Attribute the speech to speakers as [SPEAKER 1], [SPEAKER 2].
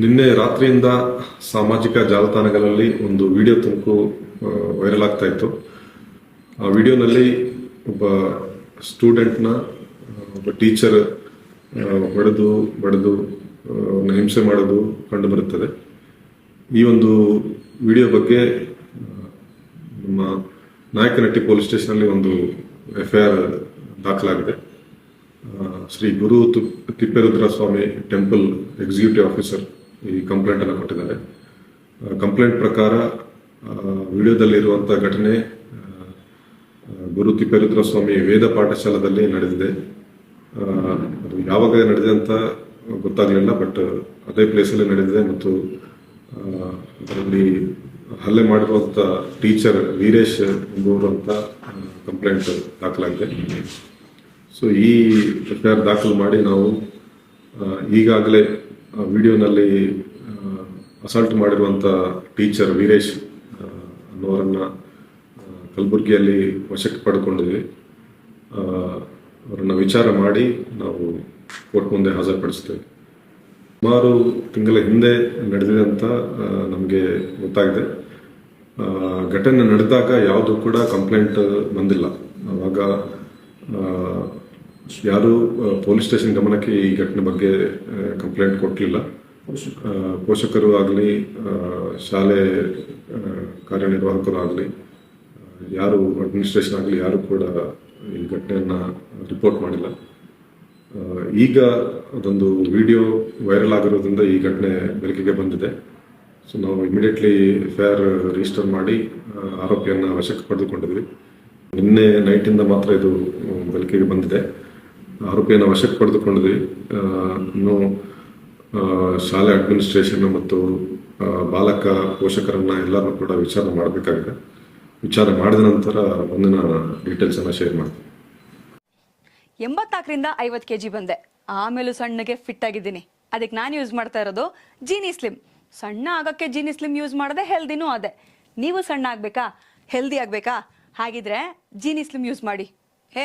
[SPEAKER 1] ನಿನ್ನೆ ರಾತ್ರಿಯಿಂದ ಸಾಮಾಜಿಕ ಜಾಲತಾಣಗಳಲ್ಲಿ ಒಂದು ವಿಡಿಯೋ ತುಣುಕು ವೈರಲ್ ಆಗ್ತಾ ಇತ್ತು. ಆ ವಿಡಿಯೋನಲ್ಲಿ ಒಬ್ಬ ಸ್ಟೂಡೆಂಟ್ನ, ಒಬ್ಬ ಟೀಚರ್ ಹೊಡೆದು, ಬಡಿದು ಹಿಂಸೆ ಮಾಡೋದು ಕಂಡು ಬರುತ್ತದೆ. ಈ ಒಂದು ವಿಡಿಯೋ ಬಗ್ಗೆ ನಮ್ಮ ನಾಯಕನಹಟ್ಟಿ ಪೊಲೀಸ್ ಸ್ಟೇಷನಲ್ಲಿ ಒಂದು ಎಫ್ ಐ ಆರ್ ದಾಖಲಾಗಿದೆ Shri Guru Tipperudra Swamy temple executive officer ಈ ಕಂಪ್ಲೇಂಟ್ ಅನ್ನು ಕೊಟ್ಟಿದ್ದಾರೆ. ಕಂಪ್ಲೇಂಟ್ ಪ್ರಕಾರ ವಿಡಿಯೋದಲ್ಲಿರುವಂಥ ಘಟನೆ ಗುರು ತಿಪ್ಪೇರುದ್ರ ಸ್ವಾಮಿ ವೇದ ಪಾಠಶಾಲದಲ್ಲಿ ನಡೆದಿದೆ. ಅದು ಯಾವಾಗ ನಡೆದಿದೆ ಅಂತ ಗೊತ್ತಾಗಲಿಲ್ಲ, ಬಟ್ ಅದೇ ಪ್ಲೇಸಲ್ಲಿ ನಡೆದಿದೆ ಮತ್ತು ಅದರಲ್ಲಿ ಹಲ್ಲೆ ಮಾಡಿರುವಂತ ಟೀಚರ್ ವೀರೇಶ್ ಎಂಬುವರು ಅಂತ ಕಂಪ್ಲೇಂಟ್ ದಾಖಲಾಗಿದೆ. ಸೊ ಈ ಆರ್ ದಾಖಲು ಮಾಡಿ ನಾವು ಈಗಾಗಲೇ ವಿಡಿಯೋನಲ್ಲಿ ಅಸಾಲ್ಟ್ ಮಾಡಿರುವಂಥ ಟೀಚರ್ ವೀರೇಶ್ ಅನ್ನೋರನ್ನು ಕಲಬುರಗಿಯಲ್ಲಿ ವಶಕ್ಕೆ ಪಡ್ಕೊಂಡಿದ್ವಿ ಅವರನ್ನು ವಿಚಾರ ಮಾಡಿ ನಾವು ಕೋರ್ಟ್ ಮುಂದೆ ಹಾಜರುಪಡಿಸ್ತೇವೆ. ಸುಮಾರು ತಿಂಗಳ ಹಿಂದೆ ನಡೆದಿದೆ ಅಂತ ನಮಗೆ ಗೊತ್ತಾಗಿದೆ. ಘಟನೆ ನಡೆದಾಗ ಯಾವುದು ಕೂಡ ಕಂಪ್ಲೇಂಟ್ ಬಂದಿಲ್ಲ. ಆವಾಗ ಯಾರು ಪೊಲೀಸ್ ಸ್ಟೇಷನ್ ಗಮನಕ್ಕೆ ಈ ಘಟನೆ ಬಗ್ಗೆ ಕಂಪ್ಲೇಂಟ್ ಕೊಟ್ಟಿಲ್ಲ. ಪೋಷಕರು? ಆಗಲಿ ಶಾಲೆ ಕಾರ್ಯನಿರ್ವಾಹಕರು ಆಗಲಿ ಯಾರು ಅಡ್ಮಿನಿಸ್ಟ್ರೇಷನ್ ಆಗಲಿ ಯಾರು ಕೂಡ ಈ ಘಟನೆಯನ್ನು ರಿಪೋರ್ಟ್ ಮಾಡಿಲ್ಲ. ಈಗ ಅದೊಂದು ವಿಡಿಯೋ ವೈರಲ್ ಆಗಿರೋದ್ರಿಂದ ಈ ಘಟನೆ ಬೆಳಕಿಗೆ ಬಂದಿದೆ. ಸೊ ನಾವು immediately F I R register ಮಾಡಿ ಆರೋಪಿಯನ್ನು ವಶಕ್ಕೆ ಪಡೆದುಕೊಂಡಿದ್ವಿ. ನಿನ್ನೆ ನೈಟಿಂದ ಮಾತ್ರ ಇದು ಬೆಳಕಿಗೆ ಬಂದಿದೆ. ಆರೋಪಿಯನ್ನ ವಶಕ್ಕೆ ಪಡೆದುಕೊಂಡಿದ್ವಿ ಇನ್ನು ಶಾಲೆ ಅಡ್ಮಿನಿಸ್ಟ್ರೇಷನ್ ಮತ್ತು ಬಾಲಕ, ಪೋಷಕರನ್ನ ಎಲ್ಲರನ್ನೂ ಕೂಡ ವಿಚಾರ ಮಾಡಬೇಕಾಗಿದೆ. ವಿಚಾರ ಮಾಡಿದ ನಂತರ ಮುಂದಿನ ಡೀಟೇಲ್ಸ್ ಶೇರ್ ಮಾಡ್ತೀನಿ.
[SPEAKER 2] ಎಂಬತ್ನಾಲ್ಕರಿಂದ ಐವತ್ತು ಕೆ ಜಿ ಬಂದೆ. ಆಮೇಲೂ ಸಣ್ಣಗೆ ಫಿಟ್ ಆಗಿದ್ದೀನಿ. ಅದಕ್ಕೆ ನಾನು ಯೂಸ್ ಮಾಡ್ತಾ ಇರೋದು ಜೀನಿ ಸ್ಲಿಮ್ ಸಣ್ಣ ಆಗೋಕ್ಕೆ ಜೀನಿ ಸ್ಲಿಮ್ ಯೂಸ್ ಮಾಡದೆ ಹೆಲ್ದಿನೂ ಅದೇ. ನೀವು ಸಣ್ಣ ಆಗಬೇಕಾ? ಹೆಲ್ದಿ ಆಗಬೇಕಾ? ಹಾಗಿದ್ರೆ ಜೀನಿ ಸ್ಲಿಮ್ ಯೂಸ್ ಮಾಡಿ. ಹೇ